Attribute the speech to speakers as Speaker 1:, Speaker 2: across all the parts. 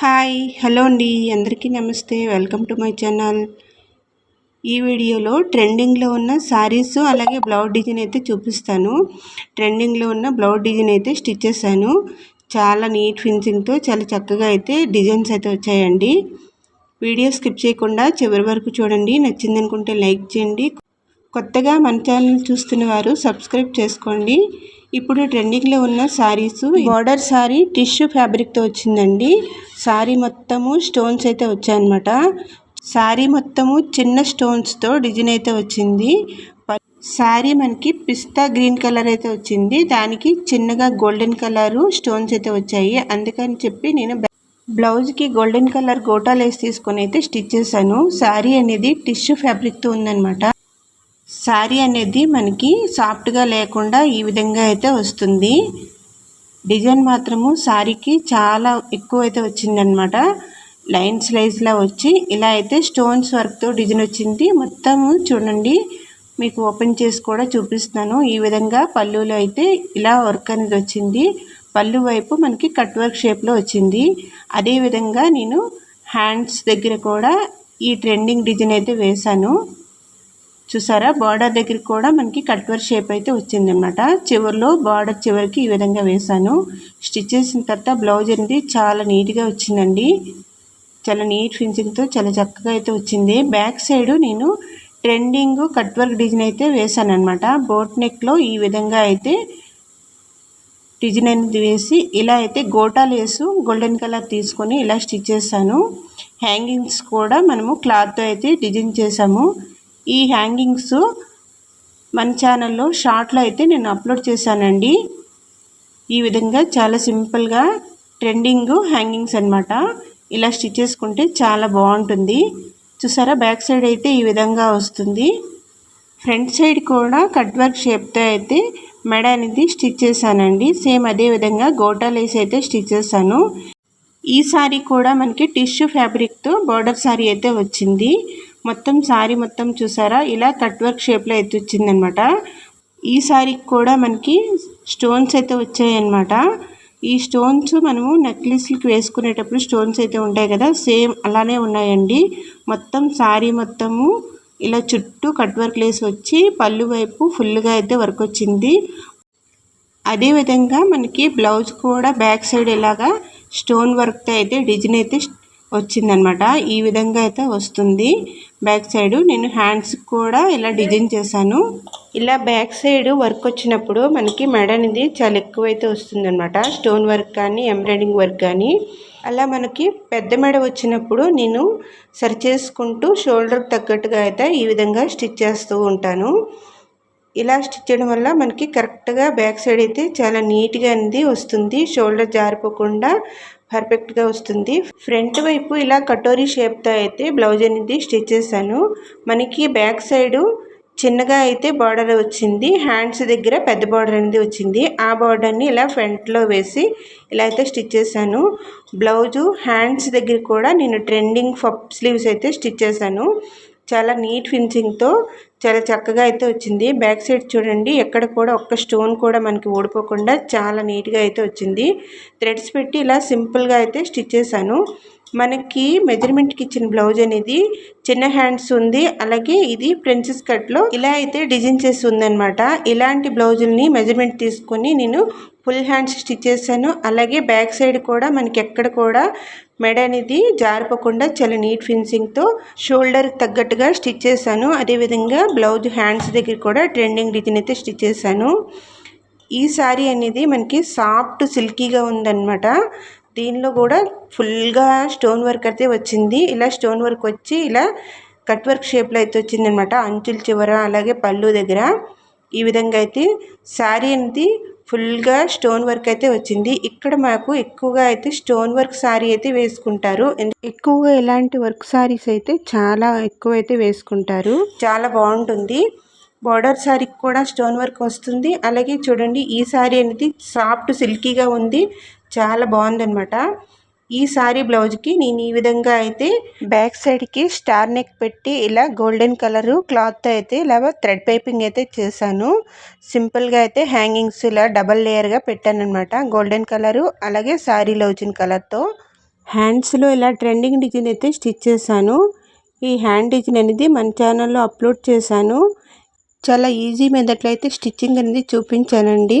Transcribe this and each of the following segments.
Speaker 1: Hi hello అండి. అందరికీ నమస్తే. Welcome to my channel. ఈ వీడియోలో ట్రెండింగ్లో ఉన్న శారీస్ అలాగే బ్లౌజ్ డిజైన్ అయితే చూపిస్తాను. ట్రెండింగ్లో ఉన్న బ్లౌజ్ డిజైన్ అయితే స్టిచ్ చేశాను. చాలా నీట్ ఫినిషింగ్తో చాలా చక్కగా అయితే డిజైన్స్ అయితే వచ్చాయండి. వీడియో స్కిప్ చేయకుండా చివరి వరకు చూడండి. నచ్చింది అనుకుంటే లైక్ చేయండి. కొత్తగా మన ఛానల్ చూస్తున్న వారు సబ్స్క్రైబ్ చేసుకోండి. ఇప్పుడు ట్రెండింగ్లో ఉన్న శారీస్ బార్డర్ శారీ టిష్యూ ఫ్యాబ్రిక్తో వచ్చిందండి. శారీ మొత్తము స్టోన్స్ అయితే వచ్చాయన్నమాట. శారీ మొత్తము చిన్న స్టోన్స్తో డిజైన్ అయితే వచ్చింది. శారీ మనకి పిస్తా గ్రీన్ కలర్ అయితే వచ్చింది. దానికి చిన్నగా గోల్డెన్ కలర్ స్టోన్స్ అయితే వచ్చాయి. అందుకని చెప్పి నేను బ్లౌజ్కి గోల్డెన్ కలర్ గోటాలు వేసి తీసుకొని అయితే స్టిచ్ చేశాను. శారీ అనేది టిష్యూ ఫ్యాబ్రిక్తో ఉందన్నమాట. శారీ అనేది మనకి సాఫ్ట్గా లేకుండా ఈ విధంగా అయితే వస్తుంది. డిజైన్ మాత్రము శారీకి చాలా ఎక్కువ అయితే వచ్చిందనమాట లైన్ స్లైస్లా వచ్చి ఇలా అయితే స్టోన్స్ వర్క్తో డిజైన్ వచ్చింది. మొత్తము చూడండి. మీకు ఓపెన్ చేసి కూడా చూపిస్తాను ఈ విధంగా పళ్ళులో అయితే ఇలా వర్క్ అనేది వచ్చింది. పళ్ళు వైపు మనకి కట్ వర్క్ షేప్లో వచ్చింది. అదేవిధంగా నేను హ్యాండ్స్ దగ్గర కూడా ఈ ట్రెండింగ్ డిజైన్ అయితే వేశాను. చూసారా? బార్డర్ దగ్గరికి కూడా మనకి కట్ వర్క్ షేప్ అయితే వచ్చిందనమాట చివరిలో బార్డర్ చివరికి ఈ విధంగా వేసాను స్టిచ్ చేసిన తర్వాత బ్లౌజ్ అనేది చాలా నీట్గా వచ్చిందండి. చాలా నీట్ ఫినిషింగ్తో చాలా చక్కగా అయితే వచ్చింది. బ్యాక్ సైడ్ నేను ట్రెండింగ్ కట్ వర్క్ డిజైన్ అయితే వేసాను అనమాట బోట్ నెక్లో ఈ విధంగా అయితే డిజైన్ అనేది వేసి ఇలా అయితే గోటాలు వేసు గోల్డెన్ కలర్ తీసుకొని ఇలా స్టిచ్ చేశాను. హ్యాంగింగ్స్ కూడా మనము క్లాత్తో అయితే డిజైన్ చేసాము ఈ హ్యాంగింగ్స్ మన ఛానల్లో షార్ట్లో అయితే నేను అప్లోడ్ చేశానండి. ఈ విధంగా చాలా సింపుల్గా ట్రెండింగ్ హ్యాంగింగ్స్ అనమాట ఇలా స్టిచ్ చేసుకుంటే చాలా బాగుంటుంది. చూసారా? బ్యాక్ సైడ్ అయితే ఈ విధంగా వస్తుంది. ఫ్రంట్ సైడ్ కూడా కట్ వర్క్ షేప్తో అయితే మెడ అనేది స్టిచ్ చేశానండి. సేమ్ అదే విధంగా గోటా లేస్ అయితే స్టిచ్ చేశాను. ఈ సారీ కూడా మనకి టిష్యూ ఫ్యాబ్రిక్తో బార్డర్ సారీ అయితే వచ్చింది. మొత్తం శారీ మొత్తం చూసారా? ఇలా కట్ వర్క్ షేప్లో అయితే వచ్చిందనమాట ఈ శారీకి కూడా మనకి స్టోన్స్ అయితే వచ్చాయన్నమాట. ఈ స్టోన్స్ మనము నెక్లెస్కి వేసుకునేటప్పుడు స్టోన్స్ అయితే ఉంటాయి కదా సేమ్ అలానే ఉన్నాయండి. మొత్తం శారీ మొత్తము ఇలా చుట్టూ కట్ వర్క్ లేసి వచ్చి పళ్ళు వైపు ఫుల్గా అయితే వర్క్ వచ్చింది. అదేవిధంగా మనకి బ్లౌజ్ కూడా బ్యాక్ సైడ్ ఇలాగా స్టోన్ వర్క్తో అయితే డిజైన్ అయితే వచ్చిందనమాట. ఈ విధంగా అయితే వస్తుంది. బ్యాక్ సైడ్ నేను హ్యాండ్స్ కూడా ఇలా డిజైన్ చేశాను. ఇలా బ్యాక్ సైడ్ వర్క్ వచ్చినప్పుడు మనకి మెడ అనేది చాలా ఎక్కువైతే వస్తుందన్నమాట స్టోన్ వర్క్ కానీ ఎంబ్రాయిడింగ్ వర్క్ కానీ. అలా మనకి పెద్ద మెడ వచ్చినప్పుడు నేను సరి చేసుకుంటూ షోల్డర్కి తగ్గట్టుగా అయితే ఈ విధంగా స్టిచ్ చేస్తూ ఉంటాను. ఇలా స్టిచ్ చేయడం వల్ల మనకి కరెక్ట్గా బ్యాక్ సైడ్ అయితే చాలా నీట్గా అనేది వస్తుంది. షోల్డర్ జారిపోకుండా పర్ఫెక్ట్గా వస్తుంది. ఫ్రంట్ వైపు ఇలా కటోరీ షేప్తో అయితే బ్లౌజ్ అనేది స్టిచ్ చేశాను. మనకి బ్యాక్ సైడు చిన్నగా అయితే బార్డర్ వచ్చింది. హ్యాండ్స్ దగ్గర పెద్ద బార్డర్ అనేది వచ్చింది. ఆ బార్డర్ని ఇలా ఫ్రంట్లో వేసి ఇలా అయితే స్టిచ్ చేశాను. బ్లౌజు హ్యాండ్స్ దగ్గర కూడా నేను ట్రెండింగ్ ఫప్ స్లీవ్స్ అయితే స్టిచ్ చేశాను. చాలా నీట్ ఫినిషింగ్తో చాలా చక్కగా అయితే వచ్చింది. బ్యాక్ సైడ్ చూడండి ఎక్కడ కూడా ఒక్క స్టోన్ కూడా మనకి ఓడిపోకుండా చాలా నీట్గా అయితే వచ్చింది. థ్రెడ్స్ పెట్టి ఇలా సింపుల్గా అయితే స్టిచ్ చేశాను. మనకి మెజర్మెంట్కి ఇచ్చిన బ్లౌజ్ అనేది చిన్న హ్యాండ్స్ ఉంది. అలాగే ఇది ప్రిన్సెస్ కట్లో ఇలా అయితే డిజైన్ చేసి ఉందనమాట ఇలాంటి బ్లౌజుల్ని మెజర్మెంట్ తీసుకొని నేను ఫుల్ హ్యాండ్స్ స్టిచ్ చేశాను. అలాగే బ్యాక్ సైడ్ కూడా మనకి ఎక్కడ కూడా మెడ అనేది జారిపోకుండా చాలా నీట్ ఫినిషింగ్తో షోల్డర్ తగ్గట్టుగా స్టిచ్ చేశాను. అదేవిధంగా బ్లౌజ్ హ్యాండ్స్ దగ్గర కూడా ట్రెండింగ్ డిజైన్ అయితే స్టిచ్ చేశాను. ఈ శారీ అనేది మనకి సాఫ్ట్ సిల్కీగా ఉందన్నమాట. దీనిలో కూడా ఫుల్గా స్టోన్ వర్క్ అయితే వచ్చింది. ఇలా స్టోన్ వర్క్ వచ్చి ఇలా కట్ వర్క్ షేప్లో అయితే వచ్చిందనమాట అంచుల చివర అలాగే పళ్ళు దగ్గర. ఈ విధంగా అయితే శారీ అనేది ఫుల్గా స్టోన్ వర్క్ అయితే వచ్చింది. ఇక్కడ మాకు ఎక్కువగా అయితే స్టోన్ వర్క్ శారీ అయితే వేసుకుంటారు. ఎక్కువగా ఇలాంటి వర్క్ శారీస్ అయితే చాలా ఎక్కువ అయితే వేసుకుంటారు. చాలా బాగుంటుంది. బార్డర్ శారీకి కూడా స్టోన్ వర్క్ వస్తుంది. అలాగే చూడండి ఈ శారీ అనేది సాఫ్ట్ సిల్కీగా ఉంది. చాలా బాగుందనమాట ఈ సారీ బ్లౌజ్కి నేను ఈ విధంగా అయితే బ్యాక్ సైడ్కి స్టార్ నెక్ పెట్టి ఇలా గోల్డెన్ కలరు క్లాత్తో అయితే ఇలా థ్రెడ్ పైపింగ్ అయితే చేశాను. సింపుల్గా అయితే హ్యాంగింగ్స్ ఇలా డబల్ లేయర్గా పెట్టాను అనమాట గోల్డెన్ కలరు అలాగే శారీలో వచ్చిన కలర్తో. హ్యాండ్స్లో ఇలా ట్రెండింగ్ డిజైన్ అయితే స్టిచ్ చేశాను. ఈ హ్యాండ్ డిజైన్ అనేది మన ఛానల్లో అప్లోడ్ చేశాను. చాలా ఈజీ మెథడ్లో అయితే స్టిచ్చింగ్ అనేది చూపించానండి.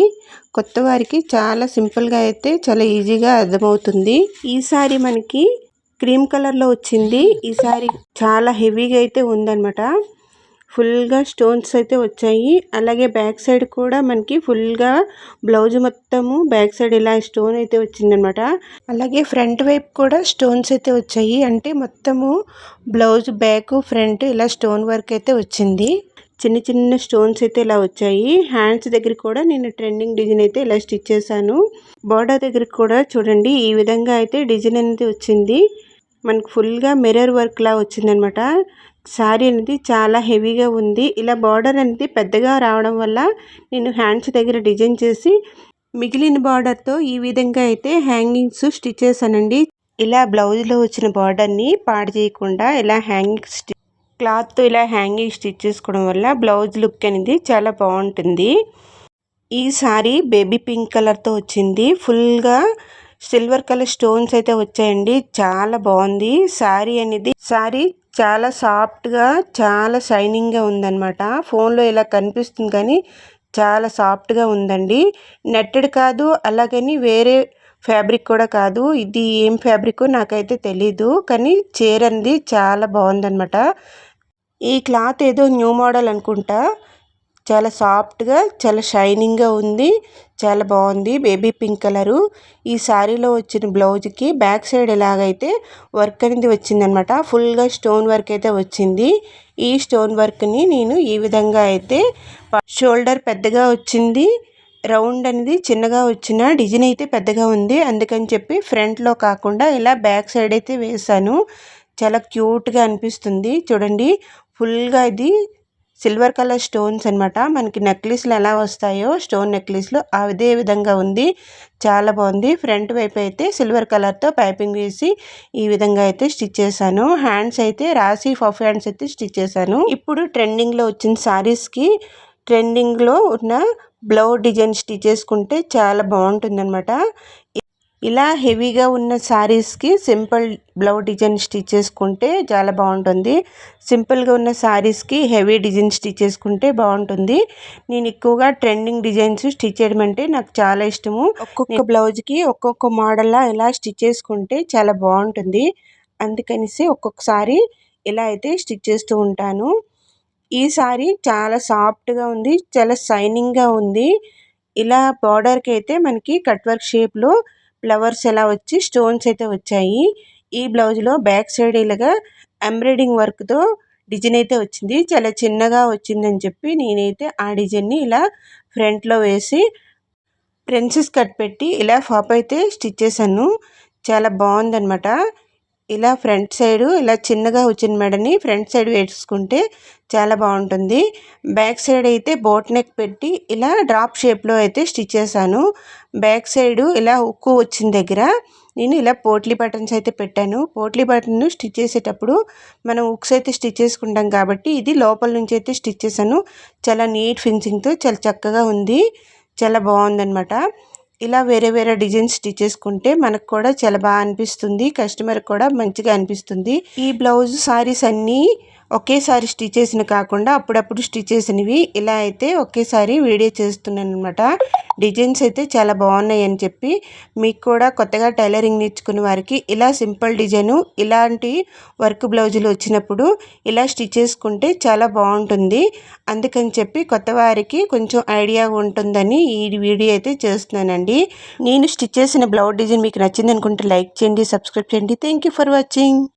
Speaker 1: కొత్త వారికి చాలా సింపుల్గా అయితే చాలా ఈజీగా అర్థమవుతుంది. ఈసారి మనకి క్రీమ్ కలర్లో వచ్చింది. ఈసారి చాలా హెవీగా అయితే ఉందనమాట ఫుల్గా స్టోన్స్ అయితే వచ్చాయి. అలాగే బ్యాక్ సైడ్ కూడా మనకి ఫుల్గా బ్లౌజ్ మొత్తము బ్యాక్ సైడ్ ఇలా స్టోన్ అయితే వచ్చిందనమాట అలాగే ఫ్రంట్ వైపు కూడా స్టోన్స్ అయితే వచ్చాయి. అంటే మొత్తము బ్లౌజ్ బ్యాక్ ఫ్రంట్ ఇలా స్టోన్ వర్క్ అయితే వచ్చింది. చిన్న చిన్న స్టోన్స్ అయితే ఇలా వచ్చాయి. హ్యాండ్స్ దగ్గర కూడా నేను ట్రెండింగ్ డిజైన్ అయితే ఇలా స్టిచ్ చేశాను. బార్డర్ దగ్గర కూడా చూడండి ఈ విధంగా అయితే డిజైన్ అనేది వచ్చింది. మనకు ఫుల్గా మిర్రర్ వర్క్ లా వచ్చిందనమాట. శారీ అనేది చాలా హెవీగా ఉంది. ఇలా బార్డర్ అనేది పెద్దగా రావడం వల్ల నేను హ్యాండ్స్ దగ్గర డిజైన్ చేసి మిగిలిన బార్డర్తో ఈ విధంగా అయితే హ్యాంగింగ్స్ స్టిచ్ చేశానండి. ఇలా బ్లౌజ్లో వచ్చిన బార్డర్ని పాడు చేయకుండా ఇలా హ్యాంగింగ్ క్లాత్ క్లాత్తో ఇలా హ్యాంగింగ్ స్టిచ్ చేసుకోవడం వల్ల బ్లౌజ్ లుక్ అనేది చాలా బాగుంటుంది. ఈ సారీ బేబీ పింక్ కలర్తో వచ్చింది. ఫుల్గా సిల్వర్ కలర్ స్టోన్స్ అయితే వచ్చాయండి. చాలా బాగుంది. శారీ అనేది శారీ చాలా సాఫ్ట్గా చాలా షైనింగ్గా ఉందన్నమాట. ఫోన్లో ఇలా కనిపిస్తుంది కానీ చాలా సాఫ్ట్గా ఉందండి. నెట్టెడ్ కాదు అలాగని వేరే ఫ్యాబ్రిక్ కూడా కాదు. ఇది ఏం ఫ్యాబ్రిక్ నాకైతే తెలీదు. కానీ చీర అనేది చాలా బాగుందన్నమాట. ఈ క్లాత్ ఏదో న్యూ మోడల్ అనుకుంటా. చాలా సాఫ్ట్గా చాలా షైనింగ్గా ఉంది. చాలా బాగుంది. Baby pink colour. ఈ శారీలో వచ్చిన బ్లౌజ్కి బ్యాక్ సైడ్ ఎలాగైతే వర్క్ అనేది వచ్చిందనమాట. ఫుల్గా స్టోన్ వర్క్ అయితే వచ్చింది. ఈ స్టోన్ వర్క్ని నేను ఈ విధంగా అయితే షోల్డర్ పెద్దగా వచ్చింది. రౌండ్ అనేది చిన్నగా వచ్చిన డిజైన్ అయితే పెద్దగా ఉంది. అందుకని చెప్పి ఫ్రంట్లో కాకుండా ఇలా బ్యాక్ సైడ్ అయితే వేసాను చాలా క్యూట్గా అనిపిస్తుంది. చూడండి. ఫుల్గా ఇది సిల్వర్ కలర్ స్టోన్స్ అనమాట మనకి నెక్లెస్లు ఎలా వస్తాయో స్టోన్ నెక్లెస్లు అదే విధంగా ఉంది. చాలా బాగుంది. ఫ్రంట్ వైపు అయితే సిల్వర్ కలర్తో పైపింగ్ వేసి ఈ విధంగా అయితే స్టిచ్ చేశాను. హ్యాండ్స్ అయితే రాసి ఫఫ్ హ్యాండ్స్ అయితే స్టిచ్ చేశాను. ఇప్పుడు ట్రెండింగ్లో వచ్చిన శారీస్కి ట్రెండింగ్లో ఉన్న బ్లౌ డిజైన్ స్టిచ్ చేసుకుంటే చాలా బాగుంటుంది అనమాట ఇలా హెవీగా ఉన్న శారీస్కి సింపుల్ బ్లౌజ్ డిజైన్ స్టిచ్ చేసుకుంటే చాలా బాగుంటుంది. సింపుల్గా ఉన్న శారీస్కి హెవీ డిజైన్ స్టిచ్ చేసుకుంటే బాగుంటుంది. నేను ఎక్కువగా ట్రెండింగ్ డిజైన్స్ స్టిచ్ చేయడం అంటే నాకు చాలా ఇష్టము. ఒక్కొక్క బ్లౌజ్కి ఒక్కొక్క మోడల్లా ఇలా స్టిచ్ చేసుకుంటే చాలా బాగుంటుంది. అందుకనిసి ఒక్కొక్కసారి ఇలా అయితే స్టిచ్ చేస్తూ ఉంటాను. ఈ సారీ చాలా సాఫ్ట్గా ఉంది చాలా షైనింగ్గా ఉంది. ఇలా బార్డర్కి అయితే మనకి కట్ వర్క్ షేప్లో ఫ్లవర్స్ ఎలా వచ్చి స్టోన్స్ అయితే వచ్చాయి. ఈ బ్లౌజ్లో బ్యాక్ సైడ్ ఇలాగా ఎంబ్రాయిడింగ్ వర్క్తో డిజైన్ అయితే వచ్చింది. చాలా చిన్నగా వచ్చిందని చెప్పి నేనైతే ఆ డిజైన్ని ఇలా ఫ్రంట్లో వేసి ప్రిన్సెస్ కట్ పెట్టి ఇలా ఫాప్ అయితే స్టిచ్ చేశాను. చాలా బాగుందనమాట ఇలా ఫ్రంట్ సైడ్ ఇలా చిన్నగా వచ్చిన మెడని ఫ్రంట్ సైడ్ వేసుకుంటే చాలా బాగుంటుంది. బ్యాక్ సైడ్ అయితే బోట్ నెక్ పెట్టి ఇలా డ్రాప్ షేప్లో అయితే స్టిచ్ చేశాను. బ్యాక్ సైడ్ ఇలా ఉక్కు వచ్చిన దగ్గర నేను ఇలా పోట్లీ బటన్స్ అయితే పెట్టాను. పోట్లీ బటన్ స్టిచ్ చేసేటప్పుడు మనం ఉక్స్ అయితే స్టిచ్ చేసుకుంటాం కాబట్టి ఇది లోపల నుంచి అయితే స్టిచ్ చేశాను. చాలా నీట్ ఫినిషింగ్తో చాలా చక్కగా ఉంది. చాలా బాగుందనమాట ఇలా వేరే వేరే డిజైన్స్ స్టిచ్ చేసుకుంటే మనకు కూడా చాలా బాగా అనిపిస్తుంది. కస్టమర్ కూడా మంచిగా అనిపిస్తుంది. ఈ బ్లౌజ్ సారీస్ అన్నీ ఒకేసారి స్టిచ్ చేసిన కాకుండా అప్పుడప్పుడు స్టిచ్ చేసినవి ఇలా అయితే ఒకేసారి వీడియో చేస్తున్నాను అనమాట డిజైన్స్ అయితే చాలా బాగున్నాయి అని చెప్పి మీకు కూడా కొత్తగా టైలరింగ్ నేర్చుకున్న వారికి ఇలా సింపుల్ డిజైను ఇలాంటి వర్క్ బ్లౌజులు వచ్చినప్పుడు ఇలా స్టిచ్ చేసుకుంటే చాలా బాగుంటుంది. అందుకని చెప్పి కొత్త వారికి కొంచెం ఐడియా ఉంటుందని ఈ వీడియో అయితే చేస్తున్నానండి. నేను స్టిచ్ చేసిన బ్లౌజ్ డిజైన్ మీకు నచ్చింది అనుకుంటే లైక్ చేయండి సబ్స్క్రైబ్ చేయండి. Thank for watching